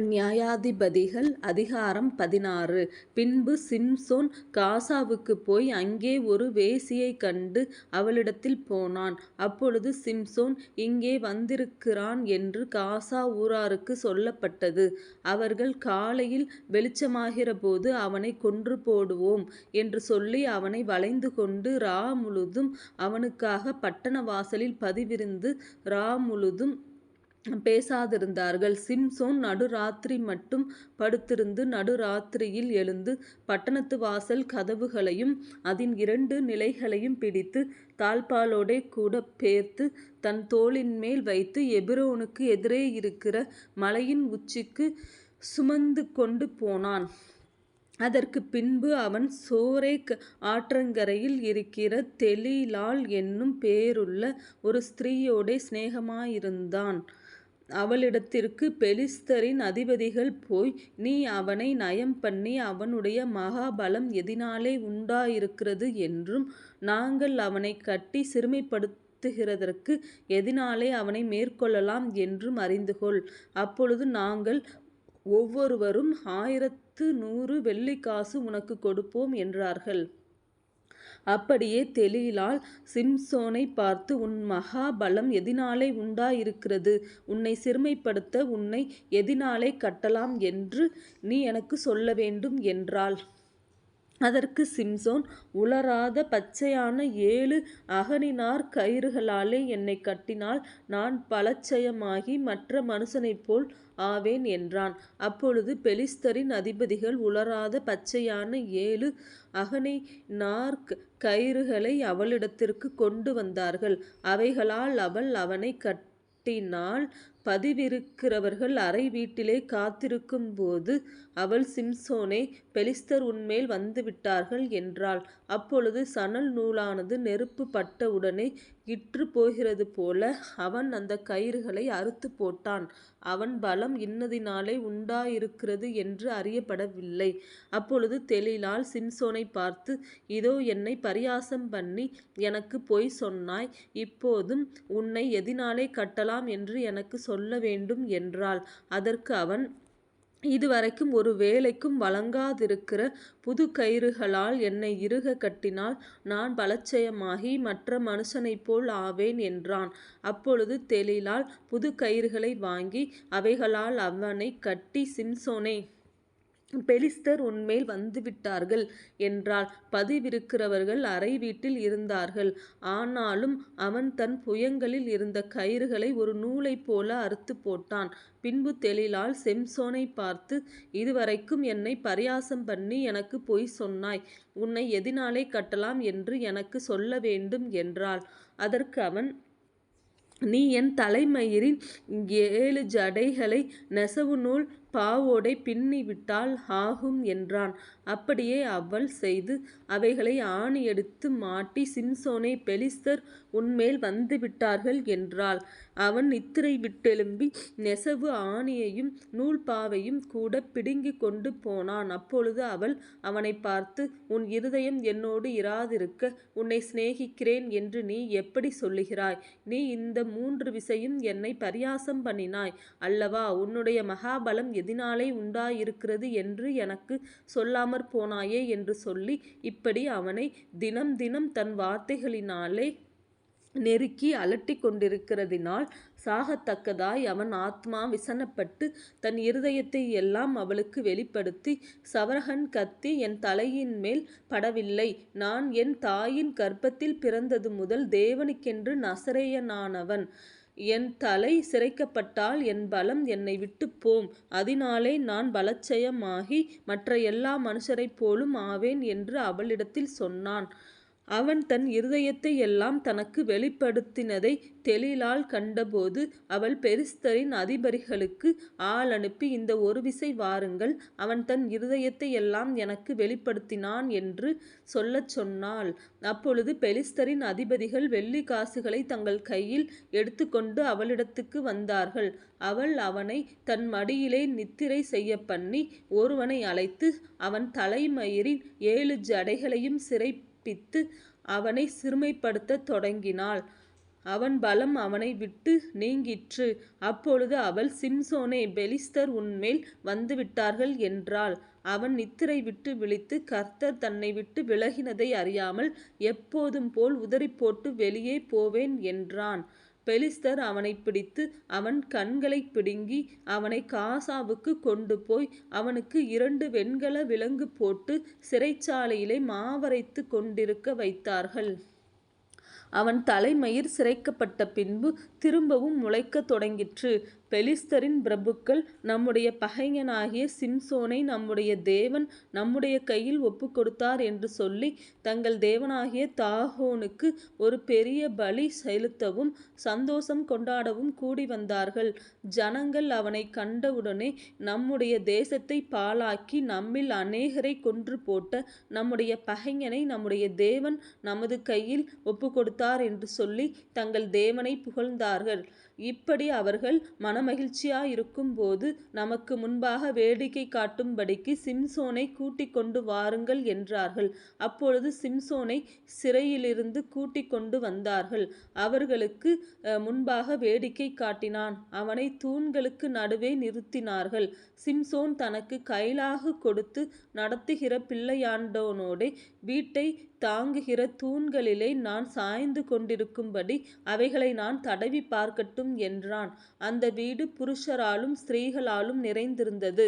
நியாயாதிபதிகள் அதிகாரம் பதினாறு பின்பு சிம்சோன் காசாவுக்கு போய் அங்கே ஒரு வேசியைக் கண்டு அவளிடத்தில் போனான். அப்பொழுது சிம்சோன் இங்கே வந்திருக்கிறான் என்று காசா ஊராருக்கு சொல்லப்பட்டது. அவர்கள் காலையில் வெளிச்சமாகிறபோது கொன்று போடுவோம் என்று சொல்லி அவனை வளைந்து கொண்டு ரா முழுதும் அவனுக்காக பட்டண வாசலில் பதிவிருந்து ரா முழுதும் பேசாதிருந்தார்கள். சிம்சோன் நடுராத்திரி மட்டும் படுத்திருந்து நடுராத்திரியில் எழுந்து பட்டணத்து வாசல் கதவுகளையும் அதன் இரண்டு நிலைகளையும் பிடித்து தாழ்பாலோடே கூட பேர்த்து தன் தோளின்மேல் வைத்து எபிரோனுக்கு எதிரே இருக்கிற மலையின் உச்சிக்கு சுமந்து கொண்டு போனான். அதற்குப் பின்பு அவன் சோரே ஆற்றங்கரையில் இருக்கிற தெலீலாள் என்னும் பேருள்ள ஒரு ஸ்திரீயோடே சிநேகமாயிருந்தான். அவளிடத்திற்கு பெலிஸ்தரின் அதிபதிகள் போய் நீ அவனை நயம் பண்ணி அவனுடைய மகா பலம் எதினாலே உண்டாயிருக்கிறது என்றும் நாங்கள் அவனைக் கட்டி சிறுமைப்படுத்துகிறதற்கு எதினாலே அவனை மேற்கொள்ளலாம் என்றும் அறிந்துகொள். அப்பொழுது நாங்கள் ஒவ்வொருவரும் ஆயிரத்து நூறு வெள்ளிக்காசு உனக்கு கொடுப்போம் என்றார்கள். அப்படியே தெலீலாள் சிம்சோனைப் பார்த்து உன் மகா பலம் எதினாலே உண்டாயிருக்கிறது? உன்னை சிறுமைப்படுத்த உன்னை எதினாலே கட்டலாம் என்று நீ எனக்குச் சொல்லவேண்டும் என்றாள். அதற்கு சிம்சோன் உலராத பச்சையான ஏழு அகனி கயிறுகளாலே என்னை கட்டினால் நான் பலச்சயமாகி மற்ற மனுஷனைப் போல் ஆவேன் என்றான். அப்பொழுது பெலிஸ்தரின் அதிபதிகள் உலராத பச்சையான ஏழு அகனி நார்க் கயிறுகளை அவளிடத்திற்குக் கொண்டு வந்தார்கள். அவைகளால் அவள் அவனை கட்டினால் பதிவிருக்கிறவர்கள் அறை வீட்டிலே காத்திருக்கும் போது அவள் சிம்சோனே பெலிஸ்தர் உன்மேல் வந்துவிட்டார்கள் என்றாள். அப்பொழுது சணல் நூலானது நெருப்பு பட்டவுடனே போல அவன் அந்த கயிறுகளை அறுத்துப் போட்டான். அவன் பலம் இன்னதினாலே உண்டாயிருக்கிறது என்று அறியப்படவில்லை. அப்பொழுது தெளிலால் சிம்சோனைப் பார்த்து இதோ என்னை பரியாசம் பண்ணி எனக்கு பொய் சொன்னாய். இப்போதும் உன்னை எதினாலே கட்டலாம் என்று சொல்ல வேண்டும் என்றாள். அதற்கு அவன் இதுவரைக்கும் ஒரு வேலைக்கும் வழங்காதிருக்கிற புது கயிறுகளால் என்னை இறுக கட்டினால் நான் பலச்சயமாகி மற்ற மனுஷனைப் போல் ஆவேன் என்றான். அப்பொழுது தெளிலால் புது கயிறுகளை வாங்கி அவைகளால் அவனை கட்டி சிம்சோனே பெலிஸ்தர் உன்மேல் வந்துவிட்டார்கள் என்றாள். பதிவிருக்கிறவர்கள் அறை வீட்டில் இருந்தார்கள். ஆனாலும் அவன் தன் புயங்களில் இருந்த கயிறுகளை ஒரு நூலைப்போல அறுத்துப் போட்டான். பின்பு தெளிலால் செம்சோனை பார்த்து இதுவரைக்கும் என்னை பரியாசம் பண்ணி எனக்கு பொய் சொன்னாய். உன்னை எதினாலே கட்டலாம் என்று எனக்கு சொல்ல வேண்டும் என்றாள். அதற்கு அவன் நீ என் தலைமயிரின் ஏழு ஜடைகளை நெசவு நூல் பாவோடை பின்னிவிட்டால் ஆகும் என்றான். அப்படியே அவள் செய்து அவைகளை ஆணியடித்து மாட்டி சிம்சோனே பெலிஸ்தர் உன்மேல் வந்துவிட்டார்கள் என்றாள். அவன் நித்திரை விட்டெழும்பி நெசவு ஆணியையும் நூல்பாவையும் கூடப் பிடுங்கிக்கொண்டு போனான். அப்பொழுது அவள் அவனைப் பார்த்து உன் இருதயம் என்னோடு இராதிருக்க உன்னை சிநேகிக்கிறேன் என்று நீ எப்படிச் சொல்லுகிறாய்? நீ இந்த மூன்று விசையும் என்னைப் பரியாசம்பண்ணினாய் அல்லவா? உன்னுடைய மகாபலம் எதினாலே உண்டாயிருக்கிறது என்று எனக்கு சொல்லாமற் போனாயே என்று சொல்லி இப்படி அவனை தினம் தினம் தன் வார்த்தைகளினாலே நெருக்கி அலட்டிக்கொண்டிருக்கிறதினால் சாகத்தக்கதாய் அவன் ஆத்மா விசனப்பட்டு தன் இருதயத்தை எல்லாம் அவளுக்கு வெளிப்படுத்தி சவரகன் கத்தி என் தலையின்மேல் படவில்லை. நான் என் தாயின் கர்ப்பத்தில் பிறந்தது முதல் தேவனுக்கென்று நசரேயனானவன். என் தலை சிரைக்கப்பட்டால் என் பலம் என்னை போம். அதனாலே நான் பலச்சயமாகி மற்ற எல்லா மனுஷரைப்போலும் ஆவேன் என்று அவளிடத்தில் சொன்னான். அவன் தன் இருதயத்தை எல்லாம் தனக்கு வெளிப்படுத்தினதை தெலீலாள் கண்டபோது அவள் பெரிஸ்தரின் அதிபரிகளுக்கு ஆள் அனுப்பி இந்த ஒரு விசை வாருங்கள் அவன் தன் இருதயத்தையெல்லாம் எனக்கு வெளிப்படுத்தினான் என்று சொல்லச் சொன்னாள். அப்பொழுது பெலிஸ்தரின் அதிபதிகள் காசுகளை தங்கள் கையில் எடுத்துக்கொண்டு அவளிடத்துக்கு வந்தார்கள். அவள் அவனை தன் மடியிலே நித்திரை செய்ய பண்ணி ஒருவனை அழைத்து அவன் தலைமயிரின் ஏழு ஜடைகளையும் சிறை கற்பித்து அவனை சிறுமைப்படுத்தத் தொடங்கினாள். அவன் பலம் அவனை விட்டு நீங்கிற்று. அப்பொழுது அவள் சிம்சோனே பெலிஸ்தர் உன்மேல் வந்துவிட்டார்கள் என்றாள். அவன் நித்திரை விட்டு விழித்து கர்த்தர் தன்னை விட்டு விலகினதை அறியாமல் எப்போதும் போல் உதறிப்போட்டு வெளியே போவேன் என்றான். பெலிஸ்தர் அவனைப் பிடித்து அவன் கண்களைப் பிடுங்கி அவனை காசாவுக்கு கொண்டு போய் அவனுக்கு இரண்டு வெண்கல விலங்கு போட்டு சிறைச்சாலையிலே மாவரைத்து கொண்டிருக்க வைத்தார்கள். அவன் தலைமயிர் சிரைக்கப்பட்ட பின்பு திரும்பவும் முளைக்கத் தொடங்கிற்று. பெலிஸ்தரின் பிரபுக்கள் நம்முடைய பகைஞனாகிய சிம்சோனை நம்முடைய தேவன் நம்முடைய கையில் ஒப்புக்கொடுத்தார் என்று சொல்லி தங்கள் தேவனாகிய தாகோனுக்கு ஒரு பெரிய பலி செலுத்தவும் சந்தோஷம் கொண்டாடவும் கூடி வந்தார்கள் ஜனங்கள் அவனை கண்டவுடனே நம்முடைய தேசத்தை பாழாக்கி நம்மில் அநேகரை கொன்று போட்ட நம்முடைய பகைஞனை நம்முடைய தேவன் நமது கையில் ஒப்புக்கொடுத்தார் என்று சொல்லி தங்கள் தேவனை புகழ்ந்தார்கள். இப்படி அவர்கள் மனம் மனமகிழ்ச்சியாயிருக்கும்போது நமக்கு முன்பாக வேடிக்கை காட்டும்படிக்கு சிம்சோனை கூட்டிக் கொண்டு வாருங்கள் என்றார்கள். அப்பொழுது சிம்சோனை சிறையிலிருந்து கூட்டிக்கொண்டு வந்தார்கள். அவர்களுக்கு முன்பாக வேடிக்கை காட்டினான். அவனை தூண்களுக்கு நடுவே நிறுத்தினார்கள். சிம்சோன் தனக்கு கைலாக கொடுத்து நடத்துகிற பிள்ளையாண்டோனோடே வீட்டை தாங்குகிற தூண்களிலே நான் சாய்ந்து கொண்டிருக்கும்படி அவைகளை நான் தடவி பார்க்கட்டும் என்றான். அந்த வீடு வீடு புருஷராலும் ஸ்திரீகளாலும் நிறைந்திருந்தது.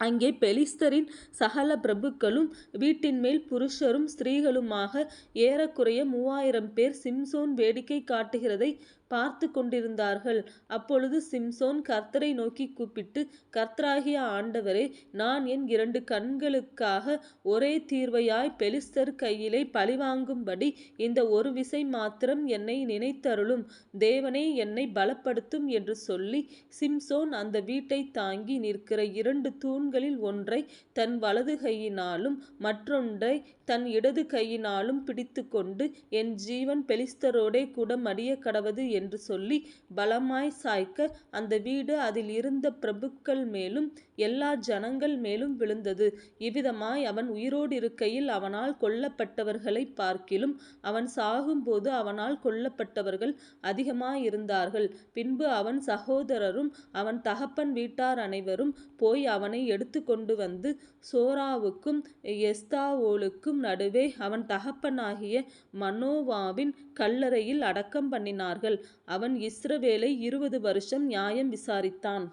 அங்கே பெலிஸ்தரின் சகல பிரபுக்களும் வீட்டின் மேல் புருஷரும் ஸ்திரீகளுமாக ஏறக்குறைய மூவாயிரம் பேர் சிம்சோன் வேடிக்கை காட்டுகிறதை பார்த்துக் கொண்டிருந்தார்கள். அப்பொழுது சிம்சோன் கர்த்தரை நோக்கி கூப்பிட்டு கர்த்தராகிய ஆண்டவரே நான் என் இரண்டு கண்களுக்காக ஒரே தீர்வையாய் பெலிஸ்தர் கையிலே பழிவாங்கும்படி இந்த ஒரு விசை மாத்திரம் என்னை நினைத்தருளும் தேவனே என்னை பலப்படுத்தும் என்று சொல்லி சிம்சோன் அந்த வீட்டைத் தாங்கி நிற்கிற இரண்டு தூண்களில் ஒன்றைத் தன் வலது கையினாலும் மற்றொன்றை தன் இடது கையினாலும் பிடித்துக்கொண்டு என் ஜீவன் பெலிஸ்தரோடே கூட மடியக்கடவது என்று சொல்லி பலமாய் சாய்க்க அந்த வீடு அதில் இருந்த பிரபுக்கள் மேலும் எல்லா ஜனங்கள் மேலும் விழுந்தது. இவ்விதமாய் அவன் உயிரோடு இருக்கையில் அவனால் கொல்லப்பட்டவர்களை பார்க்கிலும் அவன் சாகும்போது அவனால் கொல்லப்பட்டவர்கள் அதிகமாயிருந்தார்கள். பின்பு அவன் சகோதரரும் அவன் தகப்பன் வீட்டார் அனைவரும் போய் அவனை எடுத்துக்கொண்டு வந்து சோராவுக்கும் எஸ்தாவோலுக்கும் நடுவே அவன் தகப்பனாகிய மனோவாவின் கல்லறையில் அடக்கம் பண்ணினார்கள். அவன் இஸ்ரவேலை இருபது வருஷம் நியாயம் விசாரித்தான்.